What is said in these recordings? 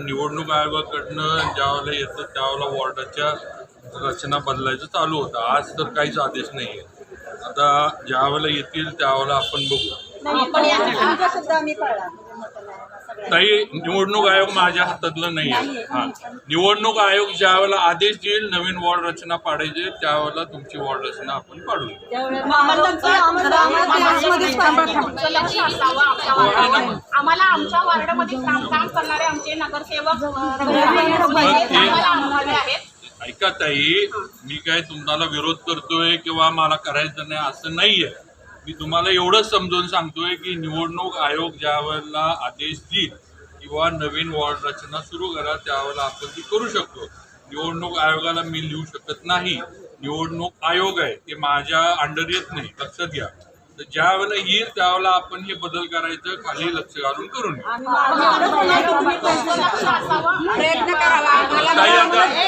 निवडणूक आयोगाकडनं ज्यावेळेला येतं त्यावेळेला वॉर्डाच्या रचना बदलायचं चालू होतं. आज तर काहीच आदेश नाही आहे आता ज्यावेळेला येतील त्यावेळेला आपण बघू. नाही निवडणूक आयोग माझ्या हातातलं नाही आहे हा. निवडणूक आयोग ज्या वेळेला आदेश देईल नवीन वॉर्ड रचना पाडायची त्यावेळेला तुमची वॉर्ड रचना आपण पाडू. तुमचं लक्ष असावं आमच्या वार्डावर आम्हाला आमच्या वार्डामध्ये काम काम करणारे आमचे नगरसेवक अ, ते- आम्हाला अनुभवी आहेत. ऐका ताई मी काय तुम्हाला विरोध करतोय किंवा मला करायचं नाही असं नाहीये. मी तुम्हाला एवढंच समजावून सांगतोय की निवडणूक आयोग ज्या वेळेला आदेश देईल किंवा नवीन वॉर्ड रचना सुरू करा त्यावेळेला आपण ती करू शकतो. निवडणूक आयोगाला मी लिहू शकत नाही. निवडणूक आयोग आहे ते माझ्या अंडर येत नाही लक्षात घ्या. तर ज्या वेळेला येईल त्यावेळेला आपण हे बदल करायचं खाली लक्ष घालून करून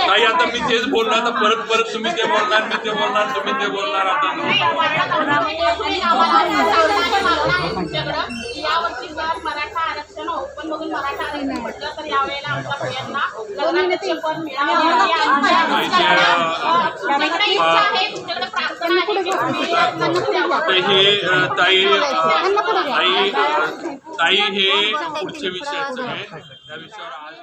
ताई आता मी तेच बोलणार आता परत परत तुम्ही ते बोलणार मी ते बोलणार तुम्ही ते बोलणार आता नाही, वार्डात आम्ही आम्हाला असं सांगण्याची मागणं आहे तुमच्याकडं. की यावर्षी जर मराठा आरक्षण ओपन मधून मराठा आरक्षण म्हटलं तर यावेळेला आमच्या भुयांना लग्नाचे पण मिळावं आमच्या अ, तुमच्याकडे इच्छा आहे तुमच्याकडे प्रार्थना आहे. की तुम्ही लग्न द्यावं. तर अ, ताई हे पुढच्या विषयाचं आहे त्या विषयावर आज